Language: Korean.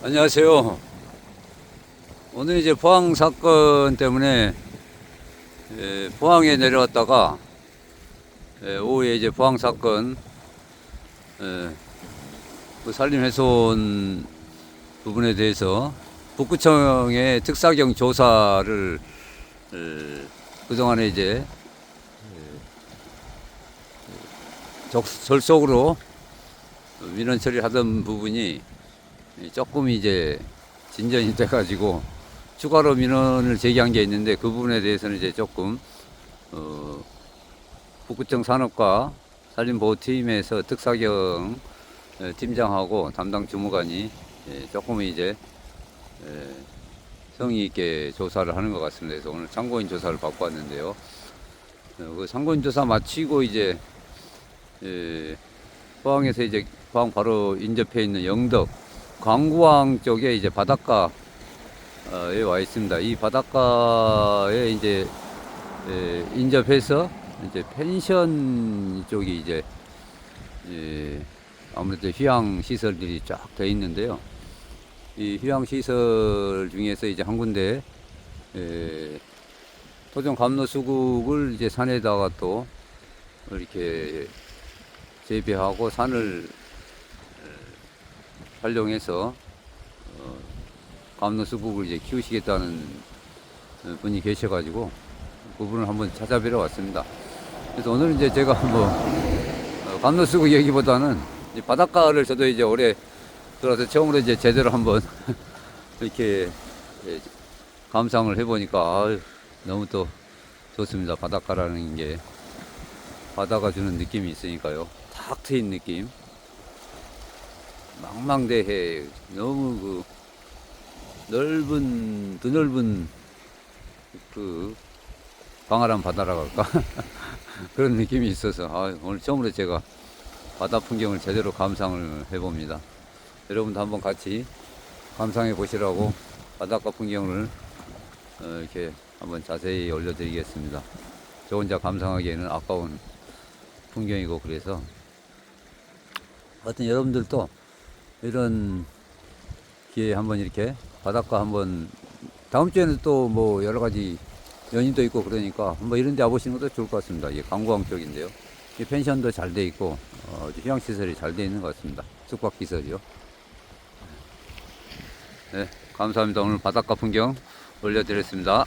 안녕하세요. 오늘 이제 포항 사건 때문에 에, 포항에 내려왔다가 에, 오후에 이제 포항 사건 에, 그 산림 훼손 부분에 대해서 북구청의 특사경 조사를 에, 그동안에 이제 에, 적, 절속으로 민원 처리를 하던 부분이 조금 이제 진전이 돼가지고 추가로 민원을 제기한 게 있는데 그 부분에 대해서는 이제 조금 어, 북구청 산업과 산림보호팀에서 특사경 에, 팀장하고 담당 주무관이 예, 조금 이제 에, 성의 있게 조사를 하는 것 같습니다. 그래서 오늘 참고인 조사를 받고 왔는데요. 어, 그 참고인 조사 마치고 이제 예, 포항에서 이제 포항 바로 인접해 있는 영덕 광구항 쪽에 이제 바닷가에 와 있습니다. 이 바닷가에 이제 에, 인접해서 이제 펜션 쪽이 이제 예, 아무래도 휴양 시설들이 쫙 돼 있는데요. 이 휴양 시설 중에서 이제 한 군데 에, 토종 감로 수국을 이제 산에다가 또 이렇게 재배하고 산을 활용해서 어, 감로 수국을 이제 키우시겠다는 어, 분이 계셔가지고 그분을 한번 찾아뵈러 왔습니다. 그래서 오늘 이제 제가 뭐 어, 감로 수국 얘기보다는 이 바닷가를 저도 이제 올해 들어서 처음으로 이제 제대로 한번 이렇게 예, 감상을 해보니까 너무 또 좋습니다. 바닷가라는 게 바다가 주는 느낌이 있으니까요. 탁 트인 느낌. 망망대해 너무 그 넓은 드넓은 그 광활한 바다라고 할까 그런 느낌이 있어서 아, 오늘 처음으로 제가 바다 풍경을 제대로 감상을 해봅니다. 여러분도 한번 같이 감상해 보시라고 바닷가 풍경을 어, 이렇게 한번 자세히 올려드리겠습니다. 저 혼자 감상하기에는 아까운 풍경이고 그래서 하여튼 여러분들도 이런 기회에 한번 이렇게 바닷가 한번 다음 주에는 또 뭐 여러 가지 연인도 있고 그러니까 한번 이런 데 와보시는 것도 좋을 것 같습니다. 이게 강구항 쪽인데요. 이 펜션도 잘 돼 있고 어, 휴양시설이 잘 돼 있는 것 같습니다. 숙박시설이요. 네, 감사합니다. 오늘 바닷가 풍경 올려드렸습니다.